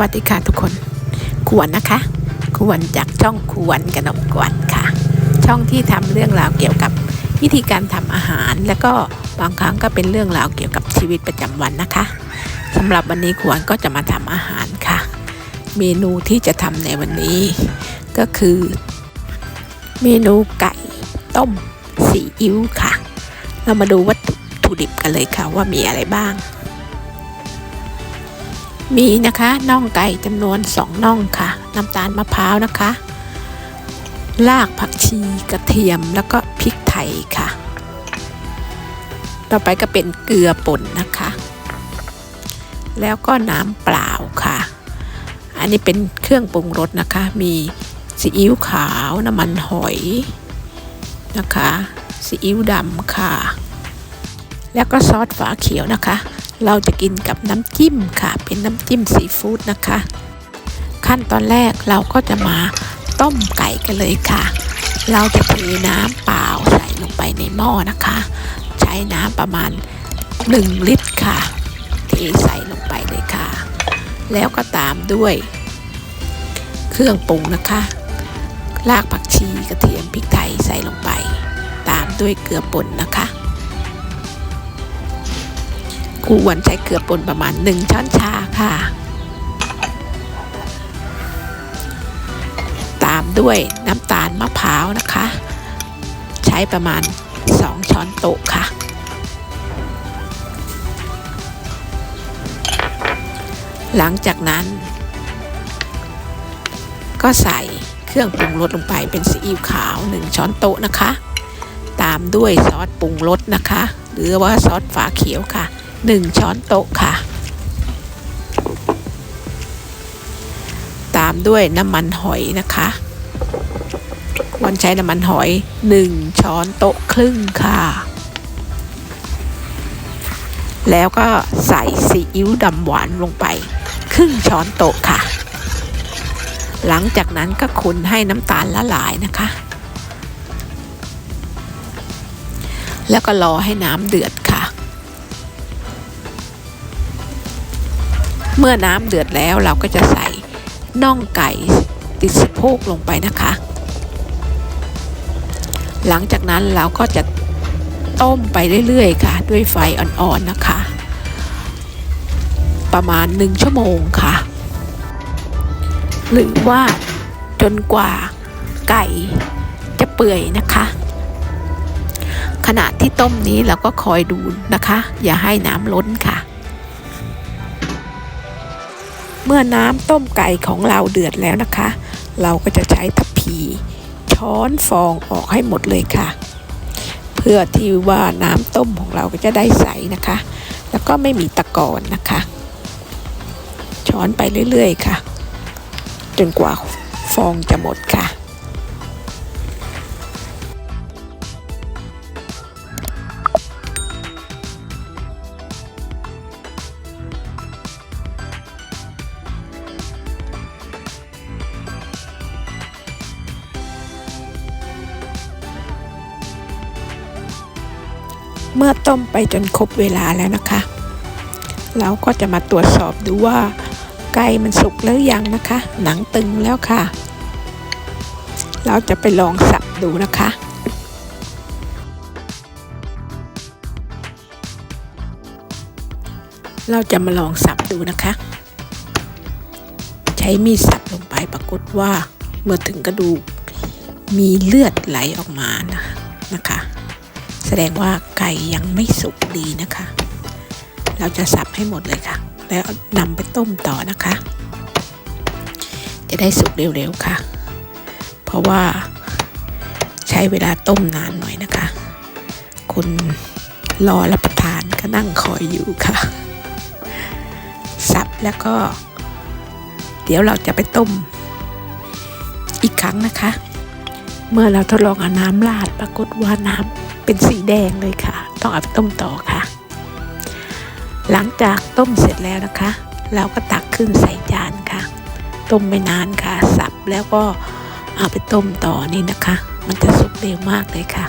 วัสดีค่ะทุกคนควนนะคะควนจากช่องควนกนกกวนค่ะ ช่องที่ทำเรื่องราวเกี่ยวกับวิธีการทำอาหาร แล้วก็บางครั้งก็เป็นเรื่องราวเกี่ยวกับชีวิตประจำวันนะคะสำหรับวันนี้ควนก็จะมาทำอาหารค่ะ เมนูที่จะทำในวันนี้ ก็คือ เมนูไก่ต้มซีอิ๊วค่ะ เรามาดูวัตถุดิบกันเลยค่ะว่ามีอะไรบ้าง มีนะคะน่องไก่จำนวนสองน่องค่ะ น้ำตาลมะพร้าวนะคะ รากผักชีกระเทียมแล้วก็พริกไทยค่ะ ต่อไปก็เป็นเกลือป่นนะคะ แล้วก็น้ำเปล่าค่ะ อันนี้เป็นเครื่องปรุงรสนะคะ มีซีอิ๊วขาวน้ำมันหอยนะคะซีอิ๊วดำค่ะ แล้วก็ซอสฝาเขียวนะคะ เราจะกินกับน้ำจิ้มค่ะ เป็นน้ำจิ้มซีฟู้ดนะคะ ขั้นตอนแรกเราก็จะมาต้มไก่กันเลยค่ะ เราจะเทน้ำเปล่าใส่ลงไปในหม้อนะคะ ใช้น้ำประมาณ 1 ลิตรค่ะ เทใส่ลงไปเลยค่ะ แล้วก็ตามด้วย เครื่องปรุงนะคะ รากผักชีกระเทียมพริกไทยใส่ลงไป ตามด้วยเกลือป่นนะคะ ครูวันใช้เกลือป่นประมาณ 1 ช้อนชาค่ะ ตามด้วยน้ำตาลมะพร้าวนะคะ ใช้ประมาณ 2 ช้อนโต๊ะค่ะ หลังจากนั้น ก็ใส่เครื่องปรุงรสลงไปเป็นซีอิ๊วขาว 1 ช้อนโต๊ะนะคะ ตามด้วยซอสปรุงรสนะคะ หรือว่าซอสฝาเขียวค่ะ 1 ช้อนโต๊ะค่ะ ตามด้วยน้ำมันหอยนะคะวันใช้น้ำมันหอย 1 ช้อนโต๊ะครึ่งค่ะ แล้วก็ใส่ซีอิ๊วดำหวานลงไป ครึ่งช้อนโต๊ะค่ะ หลังจากนั้นก็คนให้น้ำตาลละลายนะคะ แล้วก็รอให้น้ำเดือดค่ะ เมื่อน้ำเดือดแล้วเราก็จะใส่น่องไก่ติดสะโพกลงไปนะคะ หลังจากนั้นเราก็จะต้มไปเรื่อยๆค่ะ ด้วยไฟอ่อนๆนะคะ ประมาณ 1 ชั่วโมงค่ะ หรือว่าจนกว่าไก่จะเปื่อยนะคะ ขณะที่ต้มนี้เราก็คอยดูนะคะ อย่าให้น้ำล้นค่ะ เมื่อน้ำต้มไก่ของเราเดือดแล้วนะคะ เราก็จะใช้ทัพพี ช้อนฟองออกให้หมดเลยค่ะ เพื่อที่ว่าน้ำต้มของเราก็จะได้ใสนะคะ แล้วก็ไม่มีตะกอนนะคะ ช้อนไปเรื่อยๆค่ะ จนกว่าฟองจะหมดค่ะ เมื่อต้มไปจนครบเวลาแล้วนะคะ เราก็จะมาตรวจสอบดูว่า ไก่มันสุกแล้วยังนะคะ หนังตึงแล้วค่ะ เราจะไปลองสับดูนะคะเราจะมาลองสับดูนะคะ ใช้มีดสับลงไปปรากฏว่าเมื่อถึงกระดูกมีเลือดไหลออกมานะนะคะ ดงว่าไก่ยังไม่สุกดีนะคะ เราจะสับให้หมดเลยค่ะ แล้วนำไปต้มต่อนะคะ จะได้สุกเร็วๆค่ะ เพราะว่าใช้เวลาต้มนานหน่อยนะคะคุณรอรับประทานก็นั่งคอยอยู่ค่ะ สับแล้วก็ เดี๋ยวเราจะไปต้มอีกครั้งนะคะ เมื่อเราทดลองเอาน้ำราดปรากฏว่าน้ำเป็นสีแดงเลยค่ะ ต้องเอาไปต้มต่อค่ะ หลังจากต้มเสร็จแล้วนะคะ เราก็ตักขึ้นใส่จานค่ะ ต้มไม่นานค่ะ สับแล้วก็เอาไปต้มต่อนี่นะคะ มันจะสุกเร็วมากเลยค่ะ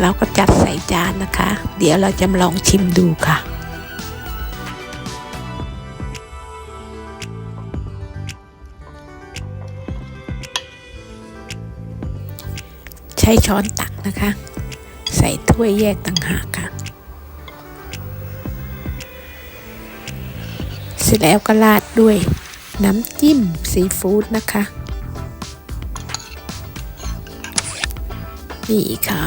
เราก็จัดใส่จานนะคะ เดี๋ยวเราจะลองชิมดูค่ะ ช้ช้อนตักนะคะ ใส่ถ้วยแยกต่างหากค่ะ เสร็จแล้วก็ราดด้วยน้ำจิ้มซีฟู้ดนะคะ นี่ค่ะ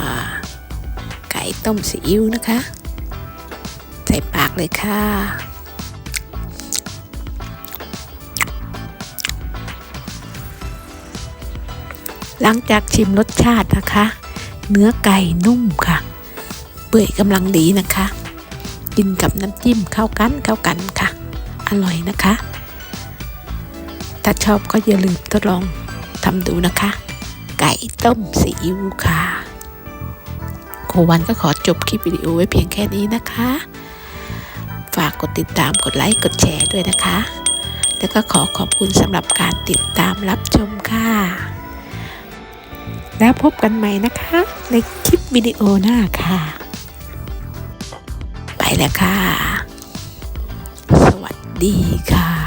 ไก่ต้มซีอิ๊วนะคะ ใส่ปากเลยค่ะ หลังจากชิมรสชาตินะคะ เนื้อไก่นุ่มค่ะ เปื่อยกำลังดีนะคะ กินกับน้ำจิ้มเข้ากันเข้ากันค่ะ อร่อยนะคะ ถ้าชอบก็อย่าลืมทดลองทำดูนะคะ ไก่ต้มซีอิ๊วค่ะโควันก็ขอจบคลิปวิดีโอไว้เพียงแค่นี้นะคะ ฝากกดติดตามกดไลค์กดแชร์ด้วยนะคะ แล้วก็ขอขอบคุณสำหรับการติดตามรับชมค่ะ แล้วพบกันใหม่นะคะ ในคลิปวิดีโอหน้าค่ะ ไปแล้วค่ะ สวัสดีค่ะ